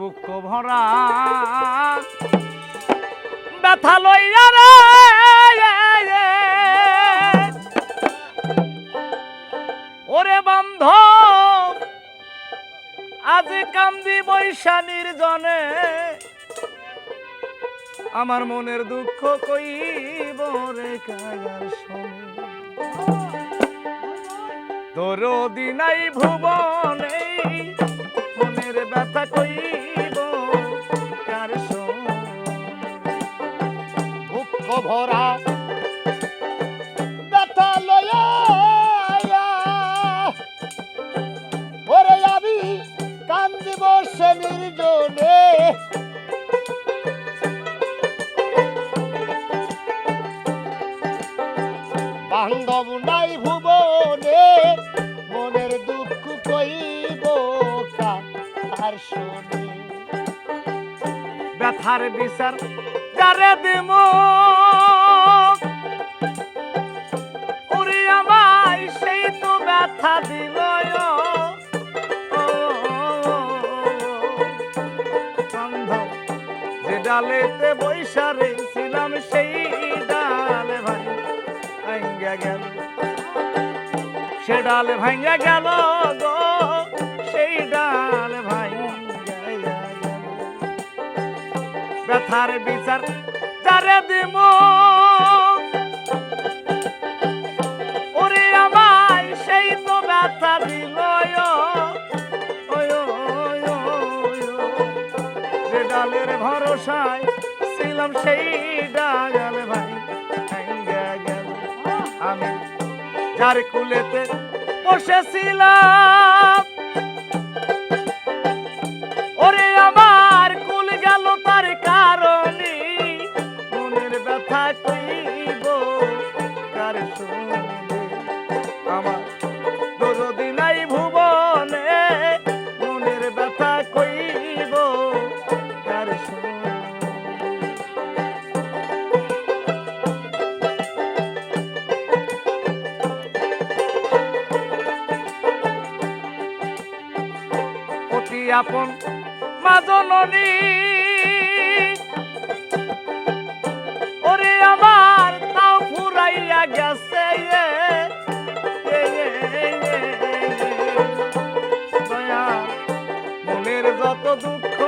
বুক ভরা। ব্যথা লইয়া রে ওরে বন্ধ, আজ কান্দি বৈশানীর জনে আমার মনের দুঃখ কইব রে কায়ার শোনে ভুবনে বান্ধব নাই ভুবনে মনের দুঃখ কইব কার শোনে। ব্যথার বিচার যারে ডালেতে বৈশারে গেল। সে ডালে ভাঙ্গা গেল গো, সেই ডাল ব্যথার বিচার আমায় সেই তো ব্যথা ভরসায় ছিলাম সেই গেল আমি যার কুলেতে বসেছিলাম। ওরে আমার আপন মা জননী ওরে আমার তাও ফুরাইয়া গেছে মনের যত দুঃখ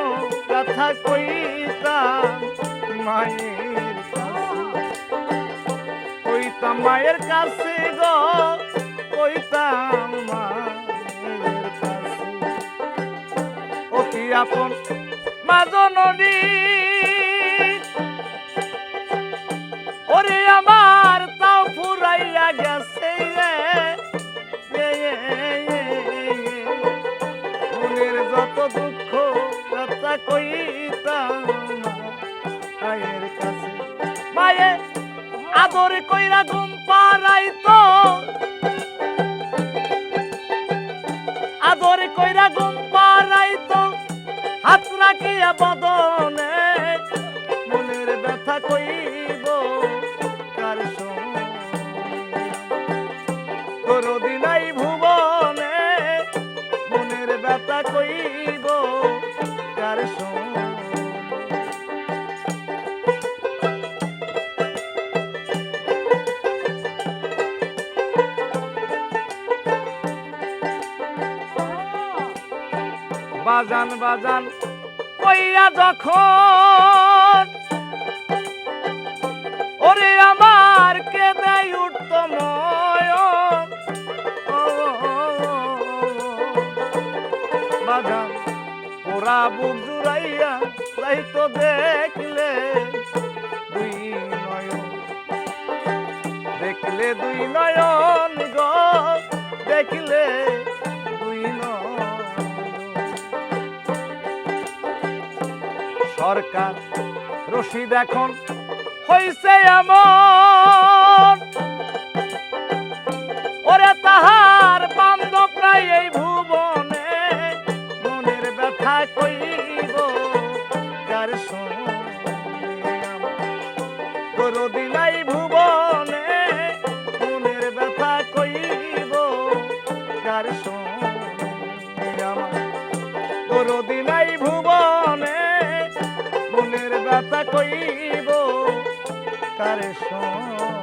কথা কইতাম মায়ের কইতাম মায়ের কাছে গো মায়ের অতি আপন মাজননী ওরে আমার তাও ফুরাইয়া গেছে। মনের যত দুঃখ কথা কইতাম মায়ের কাছে। মায়ে আদর কইরা ঘুম রাখিয়া বদনে মনের ব্যথা কইব কার দরদি নাই ভুবনে মনের ব্যথা কইব কার সঙ্গে? বাজান বাজান। কইয়া যখন ওরে আমার কে দেয় উঠত নয়ন। ও, বাজান ওরা বুক জুড়াইয়া যাইতো দেখলে দুই নয়ন। দেখলে দুই নয়ন গো দেখলে রশিদ এখন হইছে এমন। ওরে তাহার বান্ধব নাই এই ভুবনে, মনের ব্যথা কইব কার সঙ্গে আমার কার সঙ্গে।